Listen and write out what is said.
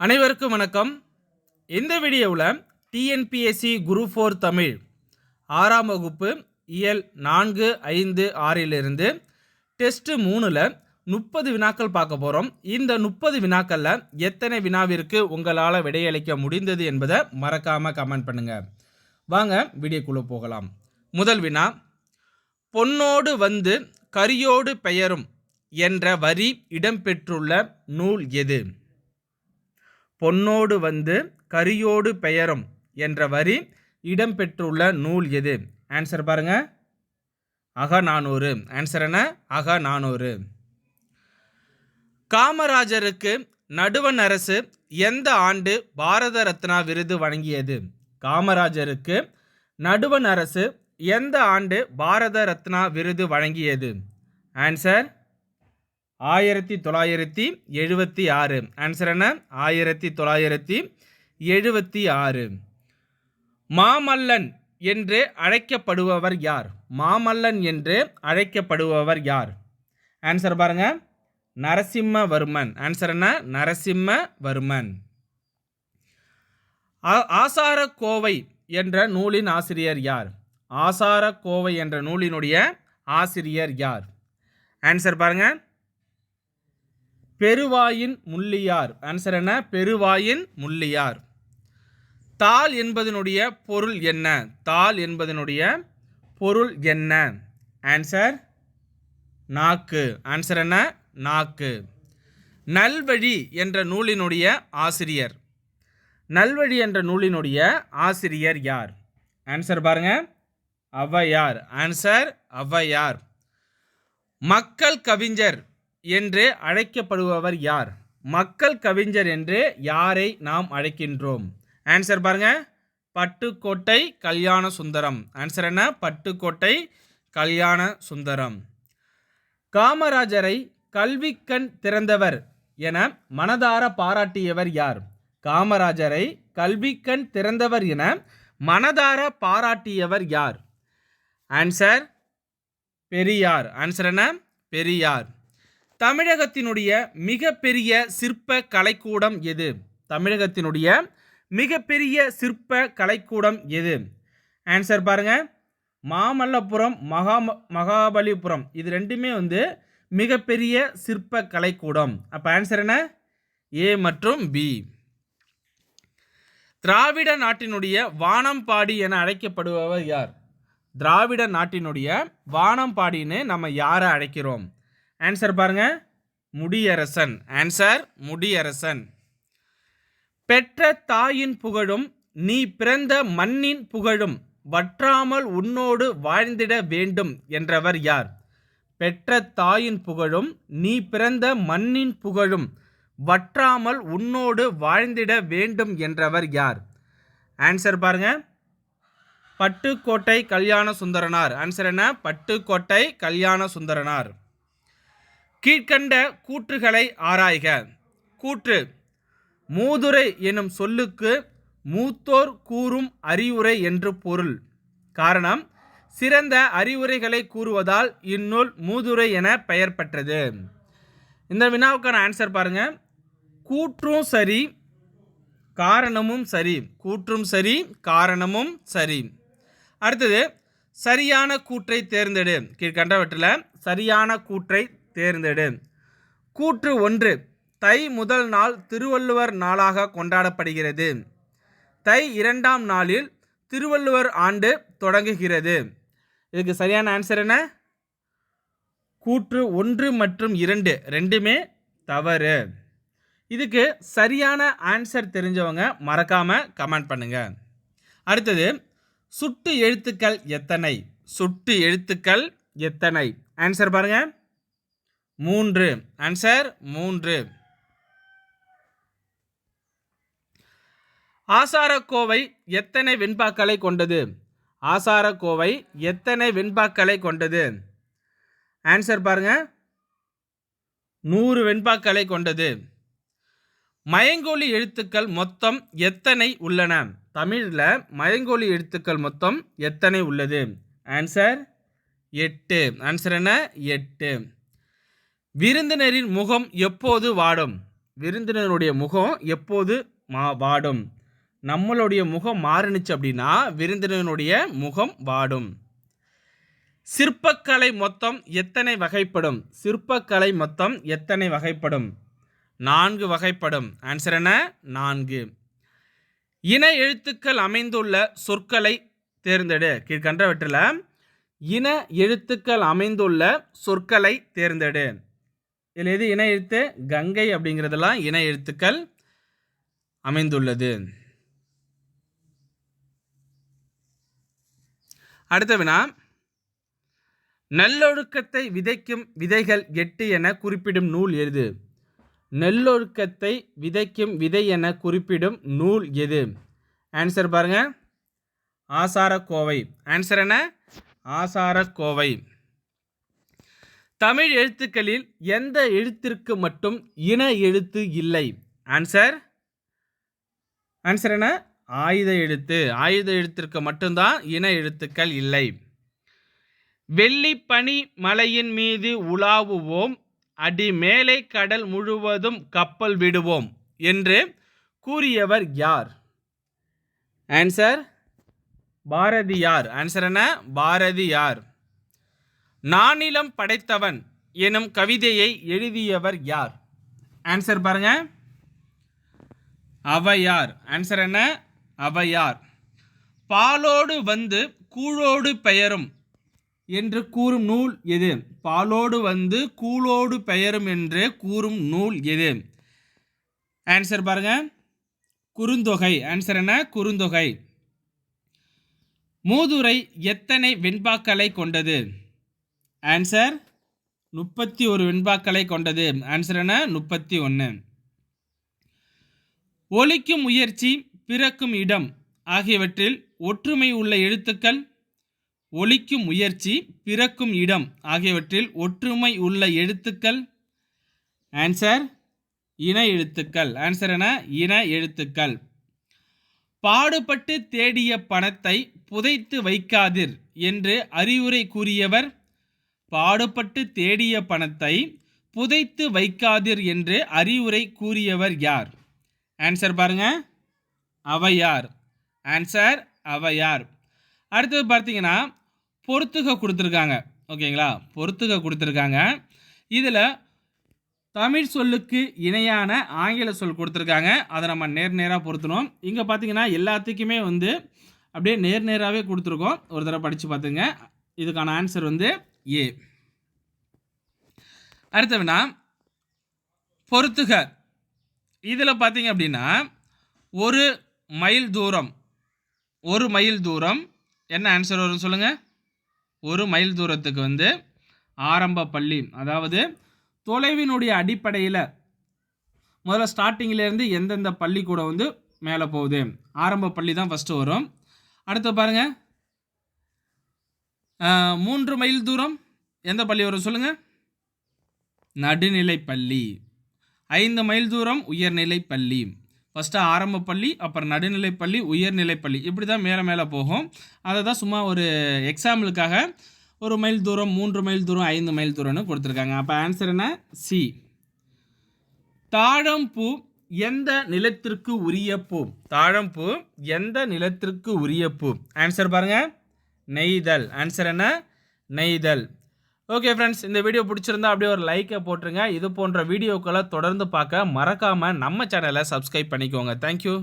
அனைவருக்கும் வணக்கம். இந்த வீடியோவில் டிஎன்பிஎஸ்சி குரு ஃபோர் தமிழ் ஆறாம் வகுப்பு இயல் நான்கு ஐந்து ஆறிலிருந்து டெஸ்ட்டு மூணில் முப்பது வினாக்கள் பார்க்க போகிறோம் இந்த முப்பது வினாக்களில் எத்தனை வினாவிற்கு உங்களால் விடையளிக்க முடிந்தது என்பதை மறக்காமல் கமெண்ட் பண்ணுங்கள் வாங்க வீடியோக்குள்ளே போகலாம். முதல் வினா பொன்னோடு வந்து கரியோடு பெயரும் என்ற வரி இடம்பெற்றுள்ள நூல் எது? பொன்னோடு வந்து கரியோடு பெயரும் என்ற வரி இடம்பெற்றுள்ள நூல் எது? ஆன்சர் பாருங்க. அக நானூறு. ஆன்சர் என்ன? அக நானூறு. காமராஜருக்கு நடுவண் அரசு எந்த ஆண்டு பாரத ரத்னா விருது வழங்கியது? காமராஜருக்கு நடுவண் அரசு எந்த ஆண்டு பாரத ரத்னா விருது வழங்கியது? ஆன்சர் ஆயிரத்தி தொள்ளாயிரத்தி எழுபத்தி ஆறு. ஆன்சர் என்ன? ஆயிரத்தி தொள்ளாயிரத்தி எழுபத்தி ஆறு. மாமல்லன் என்று அழைக்கப்படுபவர் யார்? மாமல்லன் என்று அழைக்கப்படுபவர் யார்? ஆன்சர் பாருங்க. நரசிம்மவர்மன். ஆன்சர் என்ன? நரசிம்மவர்மன். ஆ- ஆசாரக்கோவை என்ற நூலின் ஆசிரியர் யார்? ஆசாரக்கோவை என்ற நூலினுடைய ஆசிரியர் யார்? ஆன்சர் பாருங்க. பெருவாயின் முள்ளியார். ஆன்சர் என்ன? பெருவாயின் முள்ளியார். தாள் என்பதனுடைய பொருள் என்ன? தாள் என்பதனுடைய பொருள் என்ன? ஆன்சர் நாக்கு. ஆன்சர் என்ன? நாக்கு. நல்வழி என்ற நூலினுடைய ஆசிரியர். நல்வழி என்ற நூலினுடைய ஆசிரியர் யார்? ஆன்சர் பாருங்க. ஔவையார். ஆன்சர் ஔவையார். மக்கள் கவிஞர். என்று அழைக்கப்படுபவர் யார்? மக்கள் கவிஞர் என்று யாரை நாம் அழைக்கின்றோம்? ஆன்சர் பாருங்க. பட்டுக்கோட்டை கல்யாண சுந்தரம். ஆன்சர் என்ன? பட்டுக்கோட்டை கல்யாண சுந்தரம். காமராஜரை கல்விக்கண் திறந்தவர் என மனதார பாராட்டியவர் யார்? காமராஜரை கல்விக்கண் திறந்தவர் என மனதார பாராட்டியவர் யார்? ஆன்சர் பெரியார். ஆன்சர் என்ன? பெரியார். தமிழகத்தினுடைய மிகப்பெரிய சிற்ப கலைக்கூடம் எது? தமிழகத்தினுடைய மிகப்பெரிய சிற்ப கலைக்கூடம் எது? ஆன்சர் பாருங்க. மாமல்லபுரம் மகா மகாபலிபுரம். இது ரெண்டுமே வந்து மிகப்பெரிய சிற்ப கலைக்கூடம். அப்போ ஆன்சர் என்ன? ஏ மற்றும் பி திராவிட நாட்டினுடைய வானம்பாடி என அழைக்கப்படுபவர் யார்? திராவிட நாட்டினுடைய வானம்பாடின்னு நம்ம யாரை அழைக்கிறோம்? ஆன்சர் பாருங்க. முடியரசன். ஆன்சர் முடியரசன். பெற்ற தாயின் புகழும் நீ பிறந்த மண்ணின் புகழும் வற்றாமல் உன்னோடு வாழ்ந்திட வேண்டும் என்றவர் யார்? பெற்ற தாயின் புகழும் நீ பிறந்த மண்ணின் புகழும் வற்றாமல் உன்னோடு வாழ்ந்திட வேண்டும் என்றவர் யார்? ஆன்சர் பாருங்க. பட்டுக்கோட்டை கல்யாண சுந்தரனார். ஆன்சர் என்ன? பட்டுக்கோட்டை கல்யாண சுந்தரனார். கீழ்க்கண்ட கூற்றுகளை ஆராய்க. கூற்று மூதுரை எனும் சொல்லுக்கு மூத்தோர் கூறும் அறிவுரை என்று பொருள். காரணம் சிறந்த அறிவுரைகளை கூறுவதால் இந்நூல் மூதுரை என பெயர் பெற்றது. இந்த வினாவுக்கான ஆன்சர் பாருங்க. கூற்றும் சரி காரணமும் சரி. கூற்றும் சரி காரணமும் சரி. அடுத்தது சரியான கூற்றை தேர்ந்தெடு. கீழ்கண்டவற்றில் சரியான கூற்றை தேர்ந்தெடு. கூற்று ஒன்று தை முதல் நாள் திருவள்ளுவர் நாளாக கொண்டாடப்படுகிறது. தை இரண்டாம் நாளில் திருவள்ளுவர் ஆண்டு தொடங்குகிறது. இதுக்கு சரியான ஆன்சர் என்ன? கூற்று ஒன்று மற்றும் இரண்டு ரெண்டுமே தவறு. இதுக்கு சரியான ஆன்சர் தெரிஞ்சவங்க மறக்காமல் கமெண்ட் பண்ணுங்கள் அடுத்தது சுட்டு எழுத்துக்கள் எத்தனை? சுட்டு எழுத்துக்கள் எத்தனை? ஆன்சர் பாருங்கள் மூன்று. ஆன்சர் மூன்று. ஆசாரக்கோவை எத்தனை வெண்பாக்களை கொண்டது? ஆசாரக்கோவை எத்தனை வெண்பாக்களை கொண்டது? ஆன்சர் பாருங்க. நூறு வெண்பாக்களை கொண்டது. மயங்கோலி எழுத்துக்கள் மொத்தம் எத்தனை உள்ளன? தமிழில் மயங்கோலி எழுத்துக்கள் மொத்தம் எத்தனை உள்ளது? ஆன்சர் எட்டு. ஆன்சர் என்ன? எட்டு. விருந்தினரின் முகம் எப்போது வாடும்? விருந்தினருடைய முகம் எப்போது மா வாடும்? நம்மளுடைய முகம் மாறுனுச்சு அப்படின்னா விருந்தினருடைய முகம் வாடும். சிற்பக்கலை மொத்தம் எத்தனை வகைப்படும்? சிற்பக்கலை மொத்தம் எத்தனை வகைப்படும்? நான்கு வகைப்படும். ஆன்சர் என்ன? நான்கு. இன எழுத்துக்கள் அமைந்துள்ள சொற்களை தேர்ந்தெடு. கீழ்கண்டவற்றில் இன எழுத்துக்கள் அமைந்துள்ள சொற்களை தேர்ந்தெடு. இதில் எது இன எழுத்து? கங்கை அப்படிங்கிறதெல்லாம் இன எழுத்துக்கள் அமைந்துள்ளது. அடுத்த வினா நல்லொழுக்கத்தை விதைக்கும் விதைகள் எட்டு என குறிப்பிடும் நூல் எது? நல்லொழுக்கத்தை விதைக்கும் விதை என குறிப்பிடும் நூல் எது? ஆன்சர் பாருங்க. ஆசாரக்கோவை. ஆன்சர் என்ன? ஆசாரக்கோவை. தமிழ் எழுத்துக்களில் எந்த எழுத்திற்கு மட்டும் இன எழுத்து இல்லை? ஆன்சர் ஆன்சர் என்ன? ஆயுத எழுத்து. ஆயுத எழுத்திற்கு மட்டும்தான் இன எழுத்துக்கள் இல்லை. வெள்ளி பனி மலையின் மீது உலாவுவோம். அடி மேலே கடல் முழுவதும் கப்பல் விடுவோம் என்று கூறியவர் யார்? ஆன்சர் பாரதியார். ஆன்சர் என்ன? பாரதியார். நானிலம் படைத்தவன் எனும் கவிதையை எழுதியவர் யார்? ஆன்சர் பாருங்க. அவையார். ஆன்சர் என்ன? அவையார். பாலோடு வந்து கூழோடு பெயரும் என்று கூறும் நூல் எது? பாலோடு வந்து கூழோடு பெயரும் என்று கூறும் நூல் எது? ஆன்சர் பாருங்க. குறுந்தொகை. ஆன்சர் என்ன? குறுந்தொகை. மூதுரை எத்தனை வெண்பாக்களை கொண்டது? ஆன்சர் முப்பத்தி ஒரு வெண்பாக்களை கொண்டது. ஆன்சர் என்ன? முப்பத்தி ஒன்று ஒலிக்கும் முயற்சி பிறக்கும் இடம் ஆகியவற்றில் ஒற்றுமை உள்ள எழுத்துக்கள் ஒலிக்கும் முயற்சி பிறக்கும் இடம் ஆகியவற்றில் ஒற்றுமை உள்ள எழுத்துக்கள் ஆன்சர் இன எழுத்துக்கள். ஆன்சர் என இன எழுத்துக்கள். பாடுபட்டு தேடிய பணத்தை புதைத்து வைக்காதிர் என்று அறிவுரை கூறியவர் பாடுபட்டு தேடிய பணத்தை புதைத்து வைக்காதீர் என்று அறிவுரை கூறியவர் யார்? ஆன்சர் பாருங்க. அவையார் ஆன்சர் அவையார் அடுத்தது பார்த்தீங்கன்னா பொறுத்துக கொடுத்துருக்காங்க. ஓகேங்களா? பொறுத்துக கொடுத்துருக்காங்க. இதில் தமிழ் சொல்லுக்கு இணையான ஆங்கில சொல் கொடுத்துருக்காங்க. அதை நம்ம நேர் நேராக பொருத்தணும். இங்கே பார்த்தீங்கன்னா எல்லாத்துக்குமே வந்து அப்படியே நேர் நேராகவே கொடுத்துருக்கோம். ஒரு தடவை படித்து பார்த்துங்க. இதுக்கான ஆன்சர் வந்து ஏ. அடுத்த வினா பொறுத்துக. இதில் பார்த்தீங்க அப்படின்னா ஒரு மைல் தூரம் ஒரு மைல் தூரம் என்ன ஆன்சர் வரும் சொல்லுங்கள் ஒரு மைல் தூரத்துக்கு வந்து ஆரம்ப பள்ளி அதாவது தொலைவினுடைய அடிப்படையில் முதல்ல ஸ்டார்டிங்கிலேருந்து எந்தெந்த பள்ளிக்கூடம் வந்து மேலே போகுது. ஆரம்ப பள்ளி தான் ஃபஸ்ட்டு வரும். அடுத்து பாருங்கள் மூன்று மைல் தூரம். எந்த பள்ளி வரும் சொல்லுங்கள் நடுநிலை பள்ளி. ஐந்து மைல் தூரம் உயர்நிலை பள்ளி. ஃபஸ்ட்டு ஆரம்ப பள்ளி அப்புறம் நடுநிலை பள்ளி உயர்நிலை பள்ளி. இப்படி தான் மேலே மேலே போகும். அதை தான் சும்மா ஒரு எக்ஸாம்பிளுக்காக ஒரு மைல் தூரம் மூன்று மைல் தூரம் ஐந்து மைல் தூரம்னு கொடுத்துருக்காங்க. அப்போ ஆன்சர் என்ன? சி தாழம்பூ எந்த நிலத்திற்கு உரிய பூ? தாழம்பூ எந்த நிலத்திற்கு உரிய பூ? ஆன்சர் பாருங்கள் நெய்தல். ஆன்சர் என்ன? நெய்தல். ஓகே ஃப்ரெண்ட்ஸ் இந்த வீடியோ பிடிச்சிருந்தா அப்படியே ஒரு லைக்கை போட்டுருங்க. இது போன்ற வீடியோக்களை தொடர்ந்து பார்க்க மறக்காமல் நம்ம சேனலை சப்ஸ்கிரைப் பண்ணிக்கோங்க. தேங்க்யூ